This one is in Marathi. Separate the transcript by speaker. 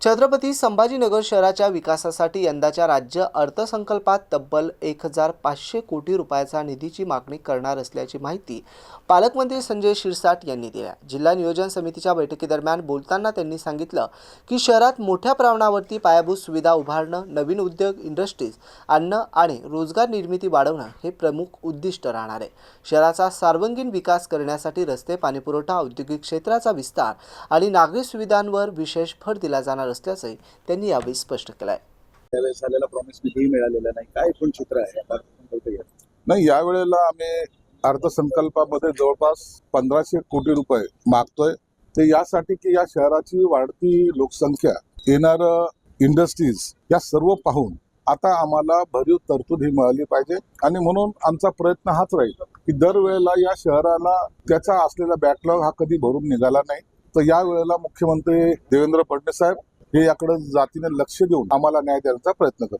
Speaker 1: छत्रपती संभाजीनगर शहराच्या विकासासाठी यंदाच्या राज्य अर्थसंकल्पात तब्बल एक हजार पाचशे कोटी रुपयाचा निधीची मागणी करणार असल्याची माहिती पालकमंत्री संजय शिरसाट यांनी दिल्या जिल्हा नियोजन समितीच्या बैठकीदरम्यान बोलताना त्यांनी सांगितलं की शहरात मोठ्या प्रमाणावरती पायाभूत सुविधा उभारणं नवीन उद्योग इंडस्ट्रीज आणणं आणि रोजगार निर्मिती वाढवणं हे प्रमुख उद्दिष्ट राहणार आहे. शहराचा सार्वंगीण विकास करण्यासाठी रस्ते पाणीपुरवठा औद्योगिक क्षेत्राचा विस्तार आणि नागरी सुविधांवर विशेष भर दिला जाणार असल्याचंही त्यांनी यावेळी स्पष्ट केलं आहे
Speaker 2: त्यावेळेस झालेला प्रॉमिस निधी मिळालेला नाही. काय एकूण चित्र आहे?
Speaker 3: नाही यावेळेला आम्ही अर्थसंकल्पामध्ये जवळपास पंधराशे कोटी रुपये मागतोय. ते यासाठी की या शहराची वाढती लोकसंख्या येणार इंडस्ट्रीज या सर्व पाहून आता आम्हाला भरीव तरतूद ही मिळाली पाहिजे. आणि म्हणून आमचा प्रयत्न हाच राहील की दरवेळेला या शहराला त्याचा असलेला बॅकलॉग हा कधी भरून निघाला नाही. तर या वेळेला मुख्यमंत्री देवेंद्र फडणवीस साहेब हे याकडे जातीने लक्ष देऊन आम्हाला न्याय देण्याचा प्रयत्न करतो.